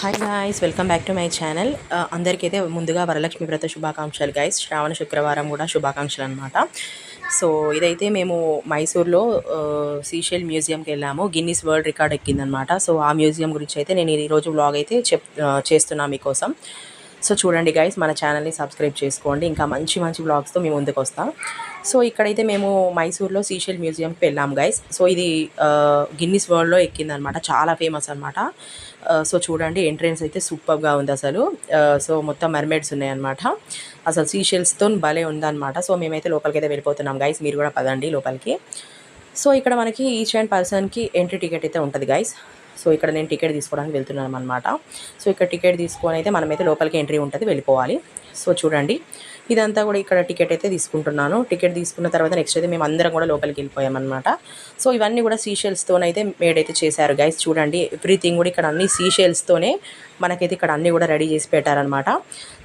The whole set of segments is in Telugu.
Hi guys welcome back to my channel అందరికైతే ముందుగా వరలక్ష్మి వ్రత శుభాకాంక్షలు గాయస్ శ్రావణ శుక్రవారం కూడా శుభాకాంక్షలు అనమాట సో ఇదైతే మేము మైసూర్లో uh, సీషెల్ మ్యూజియంకి వెళ్ళాము. గిన్నీస్ వరల్డ్ రికార్డ్ ఎక్కిందనమాట సో ఆ మ్యూజియం గురించి అయితే నేను ఈరోజు వ్లాగ్ అయితే చెప్ uh, చేస్తున్నాను మీకోసం. సో చూడండి గైస్ మన ఛానల్ని సబ్స్క్రైబ్ చేసుకోండి. ఇంకా మంచి మంచి బ్లాగ్స్తో మేము ముందుకు వస్తాం. సో ఇక్కడైతే మేము మైసూర్లో సీషెల్ మ్యూజియంకి వెళ్ళాం గైస్ సో ఇది గిన్నిస్ వరల్డ్లో ఎక్కిందనమాట. చాలా ఫేమస్ అనమాట. సో చూడండి ఎంట్రెన్స్ అయితే సూపర్గా ఉంది అసలు. సో మొత్తం మర్మేడ్స్ ఉన్నాయన్నమాట. అసలు సీషెల్స్తో భలే ఉందన్నమాట. సో మేమైతే లోపలికి అయితే వెళ్ళిపోతున్నాం గైస్ మీరు కూడా పదండి లోపలికి. సో ఇక్కడ మనకి ఈచ్ అండ్ పర్సన్కి ఎంట్రీ టికెట్ అయితే ఉంటుంది గైస్ సో ఇక్కడ నేను టికెట్ తీసుకోవడానికి వెళ్తున్నాను అనమాట సో ఇక్కడ టికెట్ తీసుకొని అయితే మనమైతే లోపలికి ఎంట్రీ ఉంటుంది వెళ్ళిపోవాలి. సో చూడండి ఇదంతా కూడా ఇక్కడ టికెట్ అయితే తీసుకుంటున్నాను. టికెట్ తీసుకున్న తర్వాత నెక్స్ట్ అయితే మేము అందరం కూడా లోపలికి వెళ్ళిపోయామన్నమాట. సో ఇవన్నీ కూడా సీషెల్స్తోనైతే మేడ్ అయితే చేశారు గైస్ చూడండి ఎవ్రీథింగ్ కూడా ఇక్కడ అన్ని సీషెల్స్తోనే మనకైతే ఇక్కడ అన్నీ కూడా రెడీ చేసి పెట్టారనమాట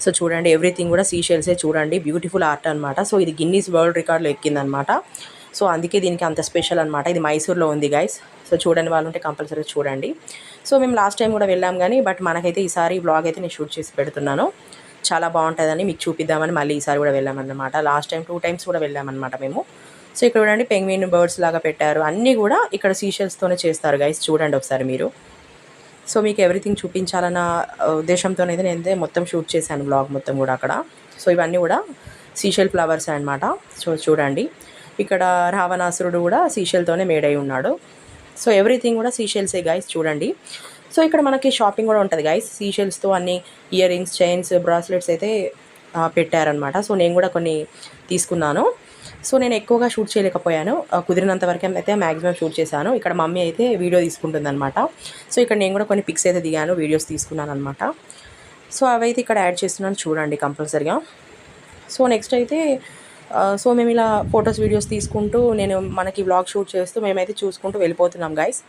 సో చూడండి ఎవ్రీథింగ్ కూడా సీషెల్సే చూడండి. బ్యూటిఫుల్ ఆర్ట్ అనమాట సో ఇది గిన్నీస్ వరల్డ్ రికార్డులో ఎక్కిందనమాట సో అందుకే దీనికి అంత స్పెషల్ అనమాట ఇది మైసూర్లో ఉంది గైస్ సో చూడని వాళ్ళు ఉంటే కంపల్సరీ చూడండి. సో మేము లాస్ట్ టైం కూడా వెళ్ళాం కానీ బట్ మనకైతే ఈసారి బ్లాగ్ అయితే నేను షూట్ చేసి పెడుతున్నాను. చాలా బాగుంటుందని మీకు చూపిద్దామని మళ్ళీ ఈసారి కూడా వెళ్ళామన్నమాట. లాస్ట్ టైం టూ టైమ్స్ కూడా వెళ్ళామన్నమాట మేము. సో ఇక్కడ చూడండి పెంగ్విన్ బర్డ్స్ లాగా పెట్టారు. అన్నీ కూడా ఇక్కడ సీషల్స్తోనే చేస్తారు గైస్ చూడండి ఒకసారి మీరు. సో మీకు ఎవ్రీథింగ్ చూపించాలన్న ఉద్దేశంతోనైతే నేను మొత్తం షూట్ చేశాను బ్లాగ్ మొత్తం కూడా అక్కడ. సో ఇవన్నీ కూడా సీషెల్ ఫ్లవర్స్ అనమాట సో చూడండి. ఇక్కడ రావణాసురుడు కూడా సీషెల్తోనే మేడ్ అయి ఉన్నాడు. సో ఎవ్రీథింగ్ కూడా సీషెల్సే గైస్ చూడండి. సో ఇక్కడ మనకి షాపింగ్ కూడా ఉంటుంది గాయస్ సీషెల్స్తో అన్ని ఇయర్ రింగ్స్ చైన్స్ బ్రాస్లెట్స్ అయితే పెట్టారనమాట సో నేను కూడా కొన్ని తీసుకున్నాను. సో నేను ఎక్కువగా షూట్ చేయలేకపోయాను. కుదిరినంత వరకు అయితే మ్యాక్సిమం షూట్ చేశాను. ఇక్కడ మమ్మీ అయితే వీడియో తీసుకుంటుంది అనమాట సో ఇక్కడ నేను కూడా కొన్ని పిక్స్ అయితే దిగాను వీడియోస్ తీసుకున్నాను అనమాట సో అవైతే ఇక్కడ యాడ్ చేస్తున్నాను చూడండి కంపల్సరిగా సో నెక్స్ట్ అయితే సో మేము ఇలా ఫొటోస్ వీడియోస్ తీసుకుంటూ నేను మనకి వ్లాగ్ షూట్ చేస్తూ మేమైతే చూసుకుంటూ వెళ్ళిపోతున్నాం గైస్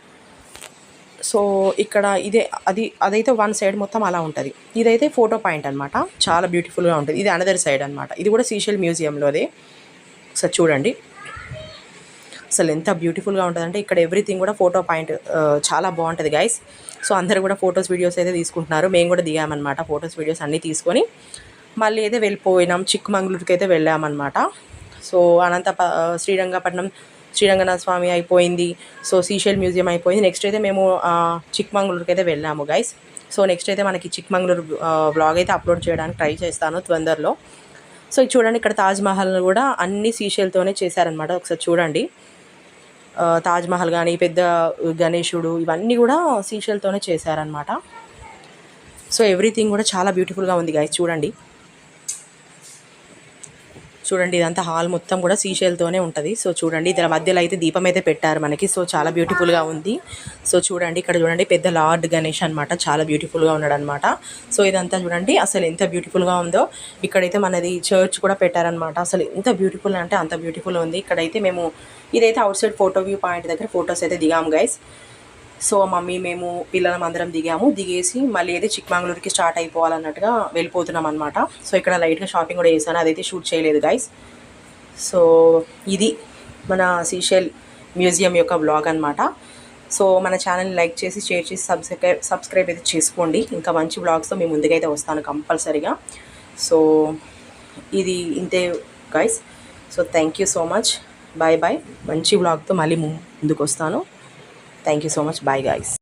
సో ఇక్కడ ఇదే అది అదైతే వన్ సైడ్ మొత్తం అలా ఉంటుంది. ఇదైతే ఫోటో పాయింట్ అనమాట చాలా బ్యూటిఫుల్గా ఉంటుంది. ఇది అనదర్ సైడ్ అనమాట ఇది కూడా సీషియల్ మ్యూజియంలోదే సార్ చూడండి. అసలు ఎంత బ్యూటిఫుల్గా ఉంటుందంటే ఇక్కడ ఎవ్రీథింగ్ కూడా ఫోటో పాయింట్ చాలా బాగుంటుంది గైస్ సో అందరు కూడా ఫొటోస్ వీడియోస్ అయితే తీసుకుంటున్నారు. మేము కూడా దిగామన్నమాట ఫొటోస్ వీడియోస్ అన్నీ తీసుకొని. మళ్ళీ అయితే వెళ్ళిపోయినాం. చిక్కమంగళూరుకి అయితే వెళ్ళామన్నమాట. సో అనంత శ్రీరంగపట్నం శ్రీరంగనాథ స్వామి అయిపోయింది. సో సీషెల్ మ్యూజియం అయిపోయింది. నెక్స్ట్ అయితే మేము చిక్మంగళూరుకి అయితే వెళ్ళాము గైస్ సో నెక్స్ట్ అయితే మనకి చిక్మంగళూరు బ్లాగ్ అయితే అప్లోడ్ చేయడానికి ట్రై చేస్తాను తొందరలో. సో చూడండి ఇక్కడ తాజ్మహల్ కూడా అన్ని సీషెల్తోనే చేశారనమాట ఒకసారి చూడండి. తాజ్మహల్ కానీ పెద్ద గణేశుడు ఇవన్నీ కూడా సీషెల్తోనే చేశారనమాట సో ఎవ్రీథింగ్ కూడా చాలా బ్యూటిఫుల్గా ఉంది గాయస్ చూడండి. చూడండి ఇదంతా హాల్ మొత్తం కూడా సీషేల్తోనే ఉంటుంది. సో చూడండి ఇద్దరు మధ్యలో అయితే దీపం అయితే పెట్టారు మనకి. సో చాలా బ్యూటిఫుల్గా ఉంది. సో చూడండి ఇక్కడ చూడండి పెద్ద లార్డ్ గణేష్ అనమాట చాలా బ్యూటిఫుల్గా ఉన్నాడు అనమాట సో ఇదంతా చూడండి అసలు ఎంత బ్యూటిఫుల్గా ఉందో. ఇక్కడైతే మనది చర్చ్ కూడా పెట్టారనమాట అసలు ఎంత బ్యూటిఫుల్ అంటే అంత బ్యూటిఫుల్ ఉంది. ఇక్కడైతే మేము ఇదైతే outside photo view point దగ్గర ఫొటోస్ అయితే దిగాము గైస్ సో మమ్మీ మేము పిల్లలం అందరం దిగాము. దిగేసి మళ్ళీ అయితే చిక్మంగళూరుకి స్టార్ట్ అయిపోవాలన్నట్టుగా వెళ్ళిపోతున్నాం అనమాట సో ఇక్కడ లైట్గా షాపింగ్ కూడా చేశాను. అదైతే షూట్ చేయలేదు గైస్ సో ఇది మన సీషెల్ మ్యూజియం యొక్క బ్లాగ్ అనమాట సో మన ఛానల్ని లైక్ చేసి షేర్ చేసి సబ్స్క్రైబ్ సబ్స్క్రైబ్ అయితే చేసుకోండి. ఇంకా మంచి బ్లాగ్స్తో మేము ముందుకైతే వస్తాను కంపల్సరీగా. సో ఇది ఇంతే guys so thank you so much bye bye మంచి బ్లాగ్తో మళ్ళీ ముందుకు వస్తాను Thank you so much. Bye guys.